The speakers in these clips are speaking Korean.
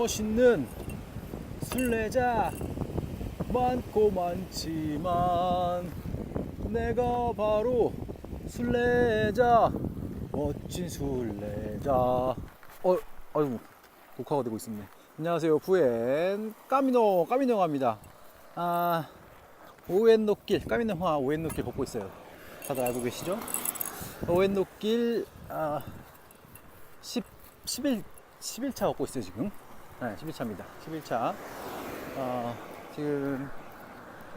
멋있는 순례자. 많고 많지만 내가 바로 순례자. 멋진 순례자. 어 아유 녹화가 되고 있습니다 안녕하세요. 부엔 까미노 까미노입니다. 아 오엔노길 까미노화 오엔노길 걷고 있어요. 다들 알고 계시죠? 오엔노길 아 10, 11 11차 걷고 있어요 지금 네 11차입니다 11차 어, 지금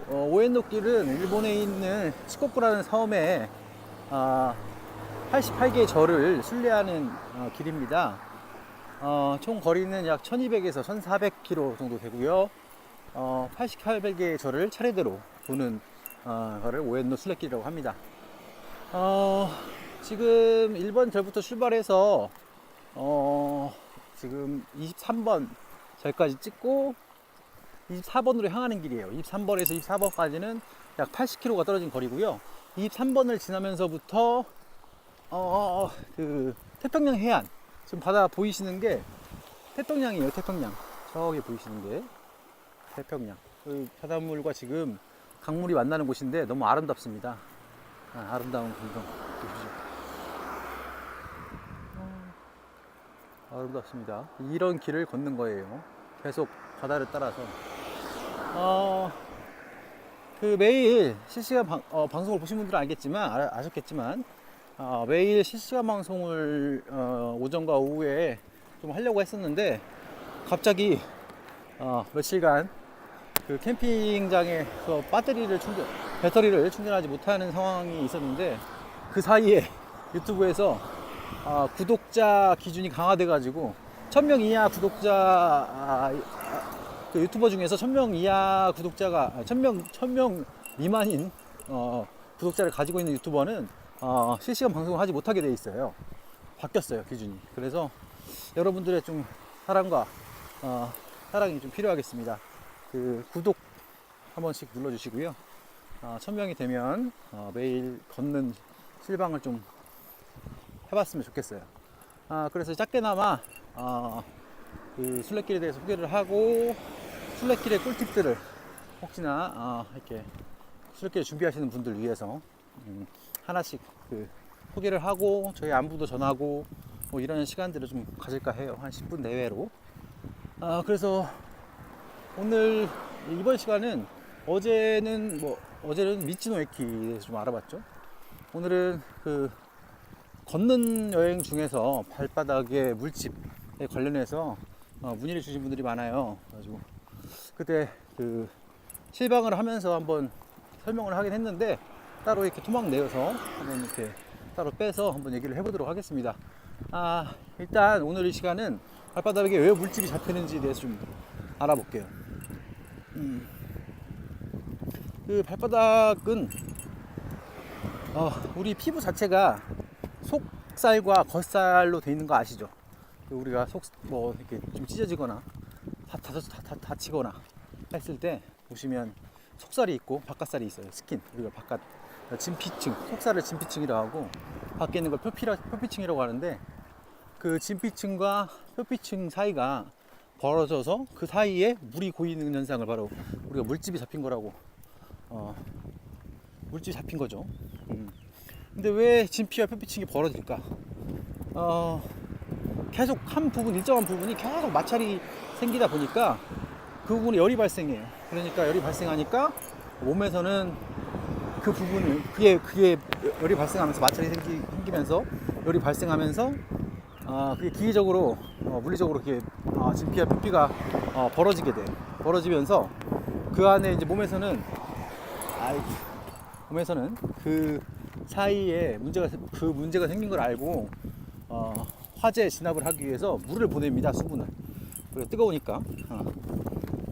어, 오엔노길은 일본에 있는 치코쿠라는 섬에 아, 88개의 절을 순례하는 어, 길입니다. 어, 총 거리는 약 1200에서 1400km 정도 되고요. 어, 88개의 절을 차례대로 도는 어, 거를 오엔노 순례길이라고 합니다. 어, 지금 1번 절부터 출발해서 어, 지금 23번 절까지 찍고 24번으로 향하는 길이에요. 23번에서 24번까지는 약 80km가 떨어진 거리고요. 23번을 지나면서부터 어, 어, 어, 그 태평양 해안 지금 바다 보이시는 게 태평양이에요. 태평양 저기 보이시는 게 태평양 그 바닷물과 지금 강물이 만나는 곳인데 너무 아름답습니다. 아, 아름다운 풍경 보시죠. 아름답습니다. 이런 길을 걷는 거예요. 계속 바다를 따라서. 어, 그 매일 실시간 방, 어, 방송을 보신 분들은 알겠지만 아, 아셨겠지만 어, 매일 실시간 방송을 어, 오전과 오후에 좀 하려고 했었는데 갑자기 어, 며칠간 그 캠핑장에서 배터리를 충전 배터리를 충전하지 못하는 상황이 있었는데 그 사이에 유튜브에서 아, 구독자 기준이 강화돼 가지고 1000명 이하 구독자 아, 그 유튜버 중에서 1000명 이하 구독자가 1000명 1000명 미만인 어, 구독자를 가지고 있는 유튜버는 어, 실시간 방송을 하지 못하게 돼 있어요. 바뀌었어요 기준이. 그래서 여러분들의 좀 사랑과 어, 사랑이 좀 필요하겠습니다. 그 구독 한 번씩 눌러주시고요. 어, 1000명이 되면 어, 매일 걷는 실방을 좀 해봤으면 좋겠어요. 아, 그래서 작게나마 어, 그 순례길에 대해서 소개를 하고 순례길의 꿀팁들을 혹시나 어, 이렇게 순례길 준비하시는 분들 위해서 음, 하나씩 그 소개를 하고 저희 안부도 전하고 뭐 이런 시간들을 좀 가질까 해요. 한 10분 내외로. 아 그래서 오늘 이번 시간은 어제는 뭐 어제는 미치노 에키에 대해서 좀 알아봤죠. 오늘은 그 걷는 여행 중에서 발바닥에 물집에 관련해서 어, 문의를 주신 분들이 많아요. 그래가지고 그때 그 실방을 하면서 한번 설명을 하긴 했는데 따로 이렇게 토막 내어서 한번 이렇게 따로 빼서 한번 얘기를 해보도록 하겠습니다. 아 일단 오늘 이 시간은 발바닥에 왜 물집이 잡히는지에 대해서 좀 알아볼게요. 음, 그 발바닥은 어, 우리 피부 자체가 속살과 겉살로 돼 있는 거 아시죠? 그 우리가 속 뭐 이렇게 좀 찢어지거나 다, 다, 다, 다, 다 치거나 했을 때 보시면 속살이 있고 바깥살이 있어요. 스킨 우리가 바깥 진피층 속살을 진피층이라고 하고 밖에 있는 걸 표피라, 표피층이라고 하는데 그 진피층과 표피층 사이가 벌어져서 그 사이에 물이 고이는 현상을 바로 우리가 물집이 잡힌 거라고 어, 물집이 잡힌 거죠. 음. 근데 왜 진피와 표피층이 벌어질까? 어, 계속 한 부분 일정한 부분이 계속 마찰이 생기다 보니까 그 부분에 열이 발생해요. 그러니까 열이 발생하니까 몸에서는 그 부분을 그게 그게 열이 발생하면서 마찰이 생기, 생기면서 열이 발생하면서 아 그게 기계적으로 어, 물리적으로 그게 아, 진피와 표피가 어, 벌어지게 돼. 벌어지면서 그 안에 이제 몸에서는 아이 몸에서는 그 사이에 문제가 그 문제가 생긴 걸 알고 어, 화재 진압을 하기 위해서 물을 보냅니다 수분을. 그래 뜨거우니까. 어.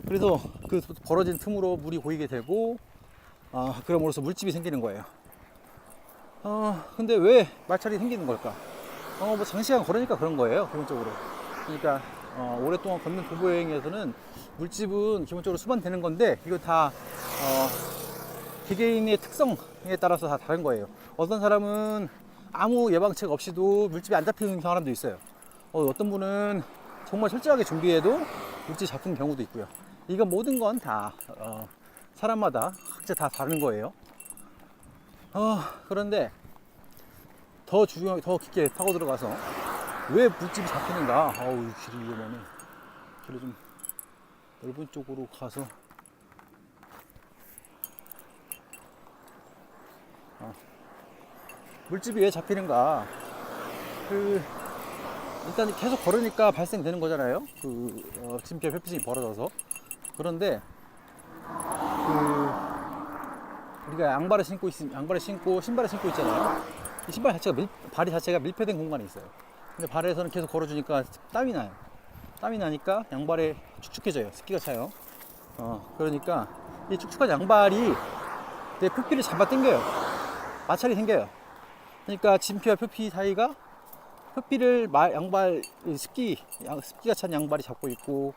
그래서 그 벌어진 틈으로 물이 고이게 되고 어, 그럼으로써 물집이 생기는 거예요. 어, 근데 왜 마찰이 생기는 걸까? 어, 뭐 장시간 걸으니까 그런 거예요 기본적으로. 그러니까 어, 오랫동안 걷는 도보 여행에서는 물집은 기본적으로 수반되는 건데 이거 다 어, 개개인의 특성에 따라서 다 다른 거예요 어떤 사람은 아무 예방책 없이도 물집이 안 잡히는 사람도 있어요. 어, 떤 분은 정말 철저하게 준비해도 물질 잡힌 경우도 있고요. 이거 모든 건다 어, 사람마다 각자 다 다른 거예요. 어, 그런데 더 중요, 더 깊게 타고 들어가서 왜 물집이 잡히는가? 어우, 이 길이 위험하네. 길을 좀 넓은 쪽으로 가서 물집이 왜 잡히는가? 그 일단 계속 걸으니까 발생되는 거잖아요. 그 어, 심폐 회피심이 벌어져서 그런데 그 우리가 양발을 신고 있 양발을 신고 신발을 신고 있잖아요. 이 신발 자체가 밀, 발이 자체가 밀폐된 공간에 있어요. 근데 발에서는 계속 걸어주니까 땀이 나요. 땀이 나니까 양발에 축축해져요. 습기가 차요. 어 그러니까 이 축축한 양발이 내 표피를 잡아 당겨요. 마찰이 생겨요. 그러니까 진피와 표피 사이가 표피를 마- 양발 이 습기 양- 습기가 찬 양발이 잡고 있고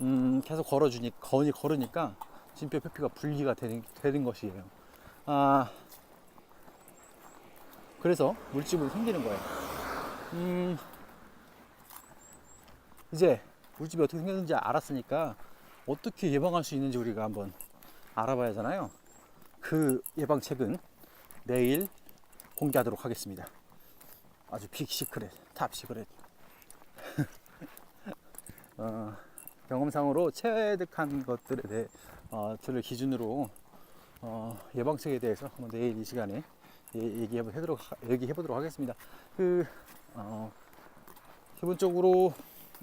음, 계속 걸어주니 거니 걸으니까 진표 표피가 분리가 되는, 되는 것이에요. 아 그래서 물집은 생기는 거예요. 음, 이제 물집이 어떻게 생겼는지 알았으니까 어떻게 예방할 수 있는지 우리가 한번 알아봐야 하잖아요. 그 예방책은 내일 공개하도록 하겠습니다. 아주 빅 시크릿, 탑 시크릿. 어, 경험상으로 체득한 것들에 대해 어, 들을 기준으로 어, 예방책에 대해서 한번 내일 이 시간에 예- 얘기해 보도록 얘기해 보도록 하겠습니다. 그 어, 기본적으로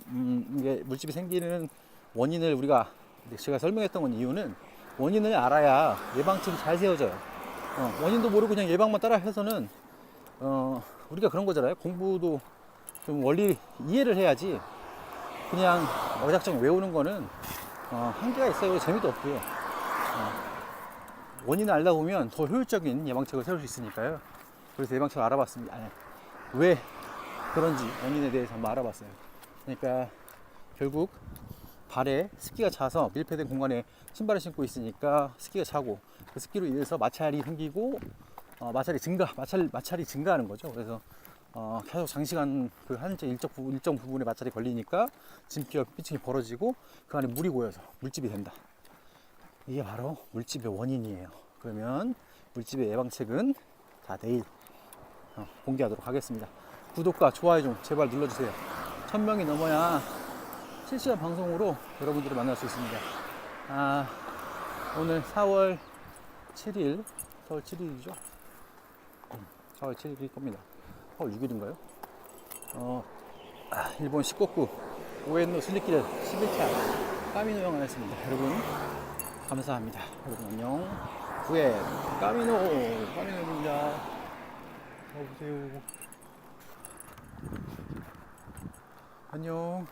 음, 이게 물집이 생기는 원인을 우리가 제가 설명했던 건 이유는 원인을 알아야 예방책이 잘 세워져요. 어, 원인도 모르고 그냥 예방만 따라 해서는 어, 우리가 그런 거잖아요. 공부도 좀 원리 이해를 해야지 그냥 어작정 외우는 거는 어, 한계가 있어요. 재미도 없고요. 어, 원인을 알다 보면 더 효율적인 예방책을 세울 수 있으니까요. 그래서 예방책을 알아봤습니다. 아니, 왜 그런지 원인에 대해서 한번 알아봤어요. 그러니까 결국 발에 습기가 차서 밀폐된 공간에 신발을 신고 있으니까 습기가 차고 그 습기로 인해서 마찰이 생기고 어, 마찰이 증가, 마찰, 마찰이 증가하는 거죠. 그래서 어, 계속 장시간 그 한정 일정 부분, 일정 부분에 마찰이 걸리니까 진피와 피층이 벌어지고 그 안에 물이 고여서 물집이 된다. 이게 바로 물집의 원인이에요. 그러면 물집의 예방책은 다 내일 어, 공개하도록 하겠습니다. 구독과 좋아요 좀 제발 눌러주세요. 1000명이 넘어야 실시간 방송으로 여러분들을 만날 수 있습니다. 아, 오늘 4월 7일, 4월 7일이죠? 4월 7일일 겁니다. 4월 6일인가요? 어, 아, 일본 시코쿠 오엔노 슬리길 11차 까미노 영화였습니다. 여러분, 감사합니다. 여러분, 안녕. 후에 까미노, 까미노입니다. 어보세요. 안녕.